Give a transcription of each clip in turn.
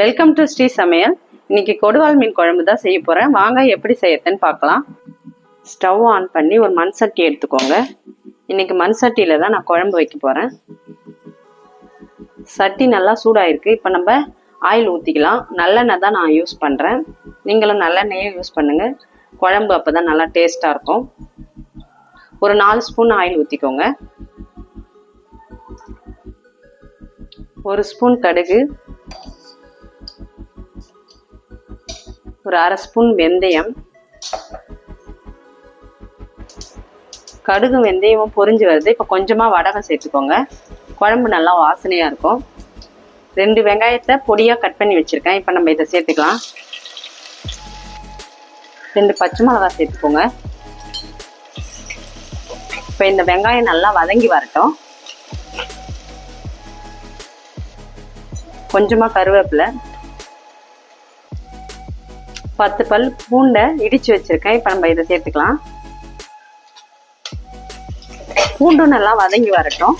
Welcome to Sri சமையல் இன்னைக்கு கொடுவால் மீன் குழம்பு தான் செய்ய போகிறேன் வாங்க எப்படி செய்யறதுன்னு பார்க்கலாம். ஸ்டவ் ஆன் பண்ணி ஒரு மண் சட்டி எடுத்துக்கோங்க. இன்னைக்கு மண் சட்டியில் தான் நான் குழம்பு வைக்க போகிறேன் சட்டி நல்லா சூடாயிருக்கு. இப்போ நம்ம ஆயில் ஊற்றிக்கலாம் நல்லெண்ணெய் தான் நான் யூஸ் பண்ணுறேன் நீங்களும் நல்லெண்ணெயே யூஸ் பண்ணுங்கள் குழம்பு அப்போ தான் நல்லா டேஸ்ட்டாக இருக்கும். ஒரு நாலு ஸ்பூன் ஆயில் ஊற்றிக்கோங்க ஒரு ஸ்பூன் கடுகு. ஒரு அரை ஸ்பூன் வெந்தயம். கடுகு வெந்தயமும் பொரிஞ்சு வருது. இப்போ கொஞ்சமாக வடகம் சேர்த்துக்கோங்க. குழம்பு நல்லா வாசனையாக இருக்கும். ரெண்டு வெங்காயத்தை பொடியாக கட் பண்ணி வச்சுருக்கேன். இப்போ நம்ம இதை சேர்த்துக்கலாம். ரெண்டு பச்சை மிளகா சேர்த்துக்கோங்க. இப்போ இந்த வெங்காயம் நல்லா வதங்கி வரட்டும். கொஞ்சமாக கருவேப்பிலை பத்து பல் பூண்டை இடிச்சு வச்சிருக்கேன். இப்போ நம்ம இதை சேர்த்துக்கலாம். பூண்டும் நல்லா வதங்கி வரட்டும்.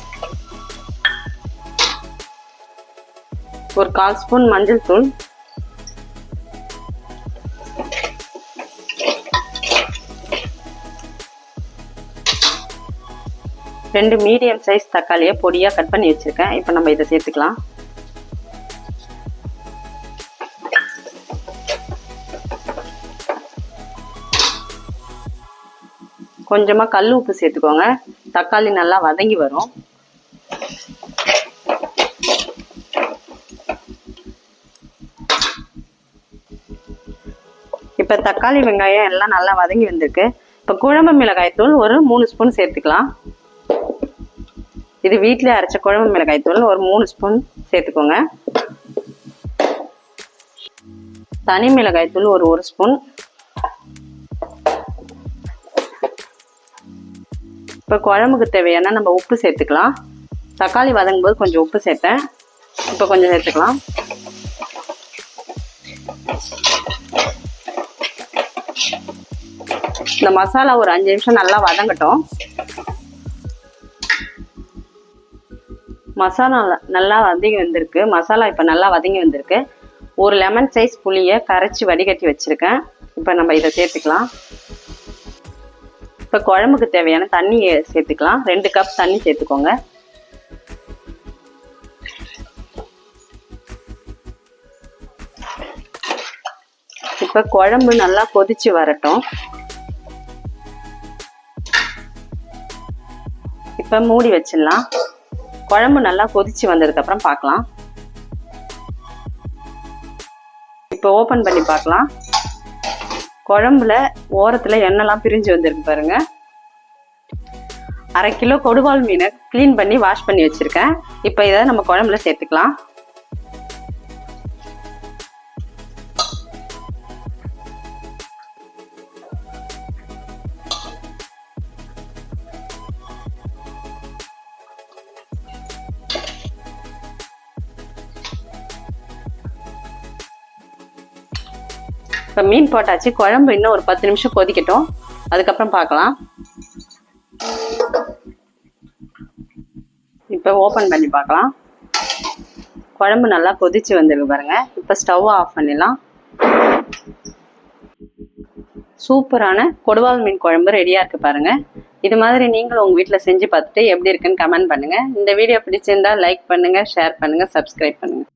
ஒரு கால் ஸ்பூன் மஞ்சள் தூள். ரெண்டு மீடியம் சைஸ் தக்காளியை பொடியாக கட் பண்ணி வச்சுருக்கேன். இப்போ நம்ம இதை சேர்த்துக்கலாம். கொஞ்சமாக கல் உப்பு சேர்த்துக்கோங்க. தக்காளி நல்லா வதங்கி வரும். இப்போ தக்காளி வெங்காயம் எல்லாம் நல்லா வதங்கி வந்திருக்கு. இப்போ குழம்பு மிளகாய் தூள் ஒரு மூணு ஸ்பூன் சேர்த்துக்கலாம். இது வீட்டிலே அரைச்ச குழம்பு மிளகாய் தூள் ஒரு மூணு ஸ்பூன் சேர்த்துக்கோங்க. தனி மிளகாய் தூள் ஒரு ஒரு ஸ்பூன். இப்போ குழம்புக்கு தேவையான நம்ம உப்பு சேர்த்துக்கலாம். தக்காளி வதங்கும் போது கொஞ்சம் உப்பு சேர்த்தேன். இப்போ கொஞ்சம் சேர்த்துக்கலாம். இந்த மசாலா ஒரு அஞ்சு நிமிஷம் நல்லா வதங்கட்டும். மசாலா நல்லா வதங்கி வந்திருக்கு. மசாலா இப்போ நல்லா வதங்கி வந்திருக்கு. ஒரு லெமன் சைஸ் புளியை கரைச்சி வடிகட்டி வச்சுருக்கேன். இப்போ நம்ம இதை சேர்த்துக்கலாம். இப்போ குழம்புக்கு தேவையான தண்ணி சேர்த்துக்கலாம். ரெண்டு கப் தண்ணி சேர்த்துக்கோங்க. இப்போ குழம்பு நல்லா கொதிச்சு வரட்டும். இப்போ மூடி வச்சிடலாம். குழம்பு நல்லா கொதிச்சு வந்ததுக்கப்புறம் பார்க்கலாம் இப்போ ஓப்பன் பண்ணி பார்க்கலாம் குழம்புல ஓரத்தில் எண்ணெய்லாம் பிரிஞ்சு வந்திருக்கு பாருங்க. அரை கிலோ கொடுவால் மீனை க்ளீன் பண்ணி வாஷ் பண்ணி வச்சுருக்கேன். இப்போ இதை நம்ம குழம்புல சேர்த்துக்கலாம். இப்போ மீன் போட்டாச்சு குழம்பு இன்னும் ஒரு பத்து நிமிஷம் கொதிக்கட்டும். அதுக்கப்புறம் பார்க்கலாம். இப்போ ஓப்பன் பண்ணி பார்க்கலாம். குழம்பு நல்லா கொதிச்சு வந்துருக்கு பாருங்க. இப்போ ஸ்டவ் ஆஃப் பண்ணிடலாம். சூப்பரான கொடுவால் மீன் குழம்பு ரெடியாக இருக்குது பாருங்க. இது மாதிரி நீங்களும் உங்கள் வீட்டில் செஞ்சு பார்த்துட்டு எப்படி இருக்குன்னு கமெண்ட் பண்ணுங்கள் இந்த வீடியோ பிடிச்சிருந்தா லைக் பண்ணுங்கள் ஷேர் பண்ணுங்கள் சப்ஸ்கிரைப் பண்ணுங்கள்